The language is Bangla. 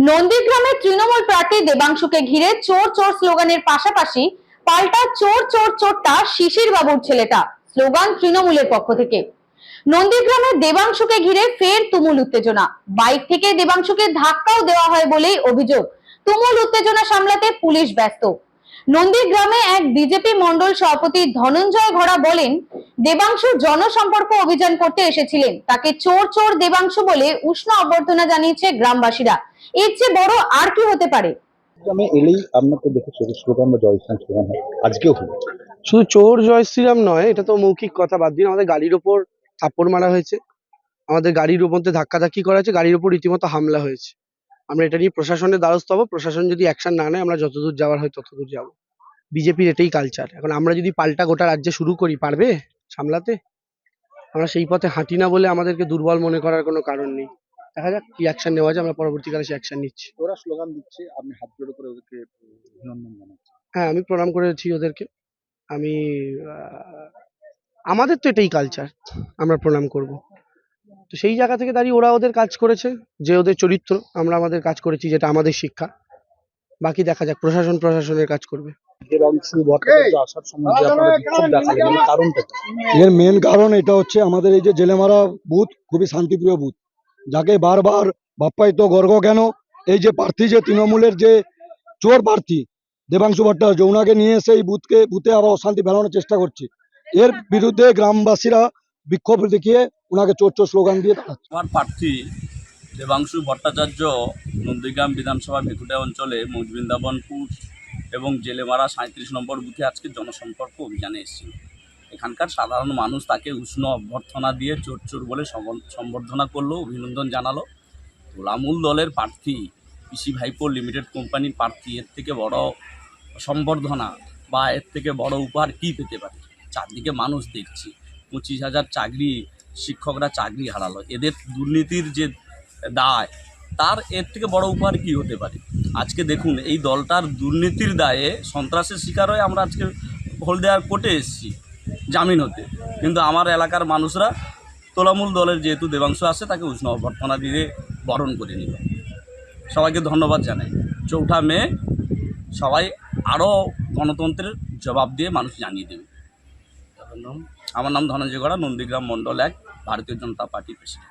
নন্দীগ্রামের তৃণমূল প্রার্থী দেবাংশুকে ঘিরে চোর চোর স্লোগানের পাশাপাশি পাল্টা চোর চোর চোরটা শিশির বাবুর ছেলেটা, স্লোগান তৃণমূলের পক্ষ থেকে। নন্দীগ্রামের দেবাংশুকে ঘিরে ফের তুমুল উত্তেজনা। বাইক থেকে দেবাংশুকে ধাক্কাও দেওয়া হয় বলেই অভিযোগ। তুমুল উত্তেজনা সামলাতে পুলিশ ব্যস্ত। নন্দীগ্রামে এক বিজেপি মন্ডল সভাপতি ধনঞ্জয় ঘোড়া বলেন দেবাংশু জনসম্পর্ক অভিযান করতে এসেছিলেন। তাকে চোর চোর দেবাংশু বলে উষ্ণ অভ্যর্থনা জানিয়েছে গ্রামবাসীরা। এর চেয়ে বড় আর কি হতে পারে? আমি এলেই আপনাকে দেখে চোখের স্লোগান বা জয়স্থান স্লোগান আজকেও হলো শুধু চোর জয় শ্রীরাম নয় এটা তো মৌখিক কথা বাদ দিন আমাদের গাড়ির ওপর থাপ্পড় মারা হয়েছে। আমাদের গাড়ির মধ্যে ধাক্কাধাক্কি করা হয়েছে গাড়ির ওপর রীতিমতো হামলা হয়েছে। আমরা এটা নিয়ে প্রশাসনের দ্বারস্থ হব। প্রশাসন যদি অ্যাকশন না নেয় আমরা যতদূর যাওয়ার হয় ততদূর যাব। বিজেপির এটাই কালচার। এখন আমরা যদি পাল্টা গোটা রাজ্যে শুরু করি পারবে? সামলাতে? আমরা সেই পথে হাঁটি না বলে আমাদেরকে দুর্বল মনে করার কোনো কারণ নেই। দেখা যাক কি অ্যাকশন নেওয়া যায় আমরা পরবর্তীকালে সেই অ্যাকশন নিচ্ছি। ওরা স্লোগান দিচ্ছে আপনি হাত জোড়ো করে ওদেরকে অভিনন্দন জানাচ্ছেন হ্যাঁ আমি প্রণাম করেছি ওদেরকে। আমি আমাদের তো এটাই কালচার আমরা প্রণাম করব। তো সেই জায়গা থেকে দাঁড়িয়ে ওরা ওদের কাজ করেছে যে ওদের চরিত্র আমরা আমাদের কাজ করেছি যেটা আমাদের শিক্ষা। বাকি দেখা যাক প্রশাসন প্রশাসনের কাজ করবে। দেবাংশু ভট্টাচার্য আসার সম্বন্ধে আপনারা বিক্ষোভ দেখালেন এর কারণটা কি? এর মেন কারণ এটা হচ্ছে আমাদের এই যে জেলেমারা বুথ খুবই শান্তিপ্রিয় বুথ যাকে বারবার বাপ্পায়িত গর্গ কেন? এই যে প্রার্থী যে তৃণমূলের যে চোর প্রার্থী দেবাংশু ভট্টাচার্য ওনাকে নিয়ে এসে এই বুথকে বুথে আবার অশান্তি ফেলানোর চেষ্টা করছে। এর বিরুদ্ধে গ্রামবাসীরা বিক্ষোভ দেখিয়ে ওনাকে চোর চোর স্লোগান দিয়ে তাড়াচ্ছে আমার প্রার্থী দেবাংশু ভট্টাচার্য নন্দীগ্রাম বিধানসভা ভেকুটা অঞ্চলে মৌজবৃন্দাবনপুর এবং জেলেমারা সাঁত্রিশ নম্বর বুথে আজকে জনসম্পর্ক অভিযানে এসেছিল। এখানকার সাধারণ মানুষ তাকে উষ্ণ অভ্যর্থনা দিয়ে চোর চোর বলে সম- সম্বর্ধনা করল, অভিনন্দন জানালো। তোলামূল দলের প্রার্থী, পিসি ভাইপো লিমিটেড কোম্পানির প্রার্থী, এর থেকে বড় সম্বর্ধনা বা এর থেকে বড় উপহার কী পেতে পারে? চারদিকে মানুষ দেখছি, পঁচিশ হাজার চাকরি, শিক্ষকরা চাকরি হারালো। এদের দুর্নীতির যে দায় তার এর থেকে বড় উপহার কি হতে পারে? আজকে দেখুন, এই দলটার দুর্নীতির দায়ে সন্ত্রাসের শিকার হয়ে আমরা আজকে হলদিয়ার কোর্টে এসেছি, জামিন হতে। কিন্তু আমার এলাকার মানুষরা তোলামূল দলের যেহেতু দেবাংশ আছে, তাকে উষ্ণ অভ্যর্থনা দিয়ে বরণ করে নিল। সবাইকে ধন্যবাদ জানাই। চৌঠা মে, সবাই আরও গণতন্ত্রের জবাব দিয়ে মানুষ জানিয়ে দেবে। আমার নাম ধনঞ্জয় গড়া, নন্দীগ্রাম মণ্ডল এক, ভারতীয় জনতা পার্টির প্রেসিডেন্ট।